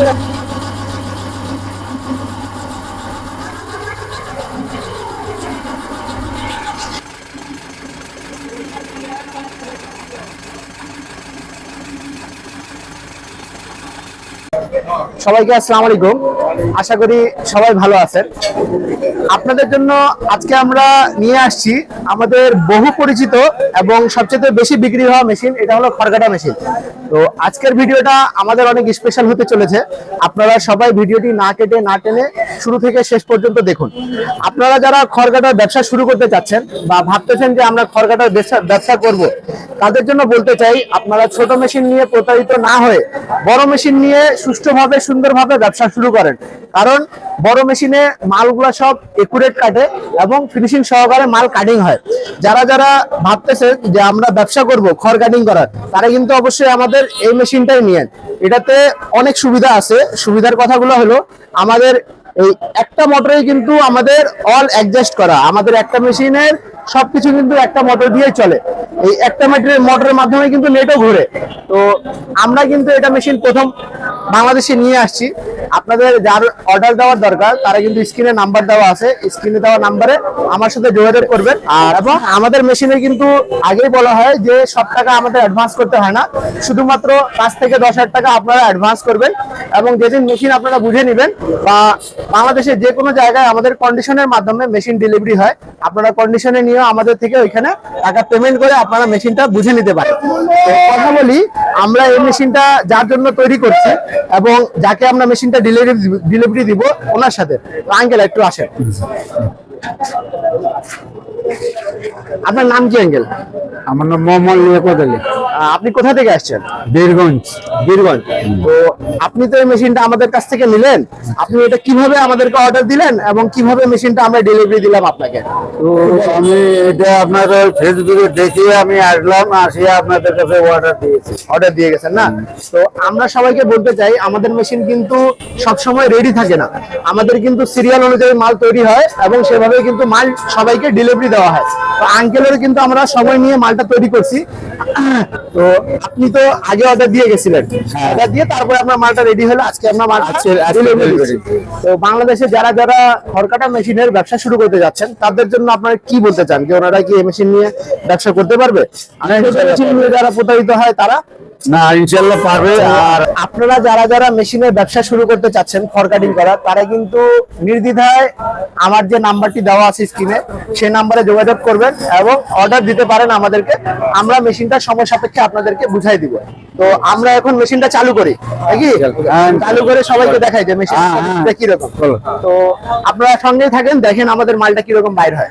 Thank you. সবাইকে আসসালামু আলাইকুম। আশা করি সবাই ভালো আছেন। আপনাদের জন্য আজকে আমরা নিয়ে আসছি আমাদের বহু পরিচিত এবং সবচেয়ে বেশি বিক্রি হওয়া মেশিন এটা হলো খড়কাটা মেশিন তো আজকের ভিডিওটা আমাদের অনেক স্পেশাল হতে চলেছে। আপনারা সবাই ভিডিওটি না কেটে, না টেনে শুরু থেকে শেষ পর্যন্ত দেখুন। আপনারা যারা খড়কাটার ব্যবসা শুরু করতে চাচ্ছেন বা ভাবতেছেন যে আমরা খড়কাটার ব্যবসা ব্যবসা করব, তাদের জন্য বলতে চাই, আপনারা ছোট মেশিন নিয়ে প্রতারিত না হয়ে, বড় মেশিন নিয়ে সুষ্ঠুভাবে, সুন্দরভাবে ব্যবসা শুরু করেন। কারণ বড় মেশিনে মালগুলা সব একুরেট কাটে এবং ফিনিশিং সহকারে মাল কাটিং হয়। যারা যারা ভাবতেছে যে আমরা ব্যবসা করব, খড় কাটিং করার, তারা কিন্তু অবশ্যই আমাদের এই মেশিনটাই নিয়েন। এটাতে অনেক সুবিধা আছে। সুবিধার কথাগুলো হলো, আমাদের এই একটা মোটরেই কিন্তু আমাদের অল অ্যাডজাস্ট করা। আমাদের একটা মেশিনের সবকিছু কিন্তু একটা মোটর দিয়ে চলে। এই একটা মোটরের মোটরের মাধ্যমে কিন্তু নেটও ঘুরে। তো আমরা কিন্তু এটা মেশিন প্রথম বাংলাদেশে নিয়ে আসছি। আপনাদের যার অর্ডার দেওয়ার দরকার তারা কিন্তু স্ক্রিনে নাম্বার দেওয়া আছে। স্ক্রিনে দেওয়া নাম্বারে আমার সাথে যোগাযোগ করবেন। আর এবং আমাদের মেশিনে কিন্তু আগেই বলা হয় যে সব টাকা আমাদের অ্যাডভান্স করতে হয় না। শুধুমাত্র পাঁচ থেকে দশ হাজার টাকা আপনারা অ্যাডভান্স করবেন এবং যেদিন মেশিন আপনারা বুঝে নেবেন বা বাংলাদেশের যে কোনো জায়গায় আমাদের কন্ডিশনের মাধ্যমে মেশিন ডেলিভারি হয় আপনারা কন্ডিশনে নিয়ে আমাদের থেকে ওইখানে টাকা পেমেন্ট করে আপনারা মেশিনটা বুঝে নিতে পারেন। কথা বলি আমরা এই মেশিনটা যার জন্য তৈরি করছি এবং যাকে আমরা মেশিনটা ডেলিভারি ডেলিভারি দিব ওনার সাথে। আঙ্কেল একটু আসেন। আপনার নাম কি আঙ্কেল? আমার নাম মোহাম্মদ লিয়াকত আলী। আপনি কোথা থেকে আসছেন? বীরগঞ্জ। বীরগঞ্জ। তো আপনি তো এই মেশিনটা আমাদের কাছ থেকে নিলেন। আপনি এটা কীভাবে আমাদেরকে অর্ডার দিলেন এবং কীভাবে মেশিনটা আমরা ডেলিভারি দিলাম আপনাকে? তো আমি এটা আপনার ফেসবুকে দেখে আমি আসলাম আসি আপনাদের কাছে অর্ডার দিয়েছি। অর্ডার দিয়ে গেছেন না? তো আমরা সবাইকে বলতে চাই আমাদের মেশিন কিন্তু সব সময় রেডি থাকে না। আমাদের কিন্তু সিরিয়াল অনুযায়ী মাল তৈরি হয় এবং সেভাবে কিন্তু মাল সবাইকে ডেলিভারি দেওয়া হয়। তো আঙ্কেলের কিন্তু আমরা সময় নিয়ে মালটা তৈরি করছি। তো আপনি তো আগে অর্ডার দিয়ে গেছিলেন। অর্ডার দিয়ে তারপরে আপনার মালটা রেডি হলো আজকে আমরা মাল তো বাংলাদেশে যারা যারা খড়কাটা মেশিনের ব্যবসা শুরু করতে যাচ্ছেন তাদের জন্য আপনারা কি বলতে চান? যে ওনারা কি এই মেশিন নিয়ে ব্যবসা করতে পারবে? মেশিন নিয়ে যারা প্রতারিত হয় তারা? না ইনশাল্লাহ পারবে। আর আপনারা যারা যারা মেশিনের ব্যবসা শুরু করতে চাচ্ছেন ফর কাটিং করা তারা কিন্তু নির্দ্বিধায় আমার যে নাম্বারটি দেওয়া আছে স্ক্রিনে সেই নাম্বারে যোগাযোগ করবেন এবং অর্ডার দিতে পারেন আমাদেরকে। আমরা মেশিনটা সময় সাপেক্ষে আপনাদেরকে বুঝাই দিব। তো আমরা এখন মেশিনটা চালু করি নাকি? চালু করে সবাইকে দেখাই যে মেশিনটা হ্যাঁ, হ্যাঁ। কীরকম। তো আপনারা সঙ্গেই থাকেন দেখেন আমাদের মালটা কীরকম বাইর হয়।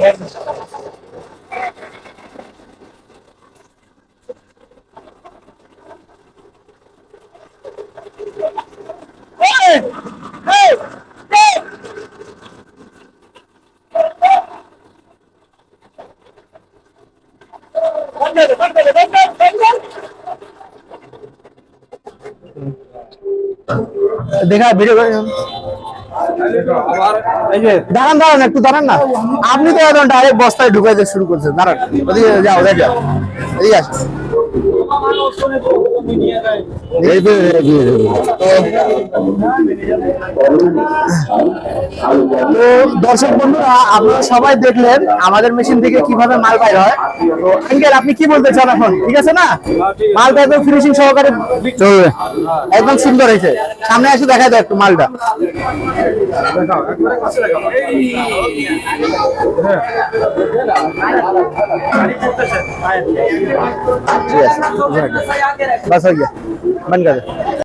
Yes, দেখা ভিডিও দাঁড়ান দাঁড়ান, একটু দাঁড়ান না। আপনি তো এখন ডাইরেক্ট বস্তায় ঢুকাইতে শুরু করছেন। দাঁড়ান, ওদিকে যাও যাও। এদিকে আসুন। তো দর্শক বন্ধুরা আপনারা সবাই দেখলেন আমাদের মেশিন থেকে কীভাবে মাল বাইর হয়। তো আঙ্কেল আপনি কি বলতে চান এখন? ঠিক আছে না? মালটা একদম ফিনিশিং সহকারে চলবে। একদম সুন্দর হয়েছে। সামনে এসে দেখা যায় একটু মালটা। ঠিক আছে बस हो गया। बंद कर